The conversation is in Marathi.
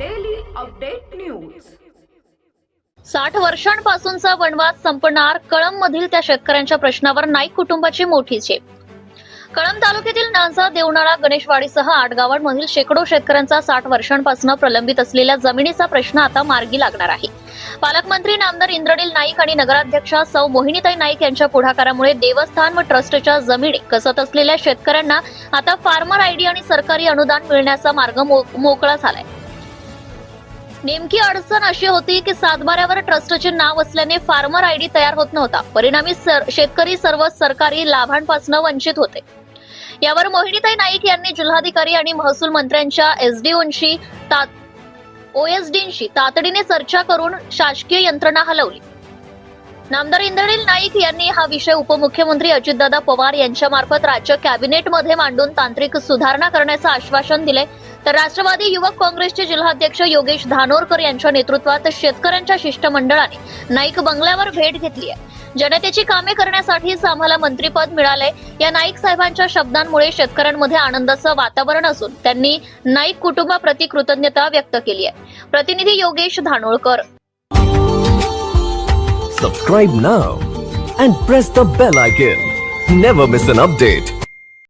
अपडेट न्यूज साठ वर्षांपासूनचा वनवास संपणार कळंब मधील त्या शेतकऱ्यांच्या प्रश्नावर नाईक कुटुंबाची मोठी झेप. कळंब तालुक्यातील नांजा देवनाळा गणेशवाडीसह आठ गावांमधील शेकडो शेतकऱ्यांचा साठ वर्षांपासून प्रलंबित असलेल्या जमिनीचा प्रश्न आता मार्गी लागणार आहे. पालकमंत्री नामदार इंद्रनील नाईक आणि नगराध्यक्षा सौ मोहिनीताई नाईक यांच्या पुढाकारामुळे देवस्थान व ट्रस्टच्या जमिनी कसत असलेल्या शेतकऱ्यांना आता फार्मर आयडी आणि सरकारी अनुदान मिळण्याचा मार्ग मोकळा झालाय. नेमकी अडचण अशी होती की सातबाऱ्यावर ट्रस्टचे नाव असल्याने फार्मर आयडी तयार होत नव्हता. परिणामी सर- शेतकरी सर्व सरकारी लाभांपासून वंचित होते. यावर मोहिनीताई नाईक यांनी जिल्हाधिकारी आणि महसूल मंत्र्यांच्या एसडीओंशी ओएसडींशी तातडीने चर्चा करून शासकीय यंत्रणा हलवली. नामदार इंद्रनील नाईक यांनी हा विषय उपमुख्यमंत्री अजितदादा पवार यांच्यामार्फत राज्य कॅबिनेटमध्ये मांडून तांत्रिक सुधारणा करण्याचं आश्वासन दिले. तर राष्ट्रवादी युवक काँग्रेसचे जिल्हाध्यक्ष योगेश धानोरकर यांच्या नेतृत्वात शेतकऱ्यांच्या शिष्टमंडळाने नाईक बंगल्यावर भेट घेतली आहे. जनतेची कामे करण्यासाठीच आम्हाला मंत्रीपद मिळालंय. या नाईक साहेबांच्या शब्दांमुळे शेतकऱ्यांमध्ये आनंदाचं वातावरण असून त्यांनी नाईक कुटुंबाप्रती कृतज्ञता व्यक्त केली आहे. प्रतिनिधी Yogesh Dhanolkar subscribe now and press the bell icon never miss an update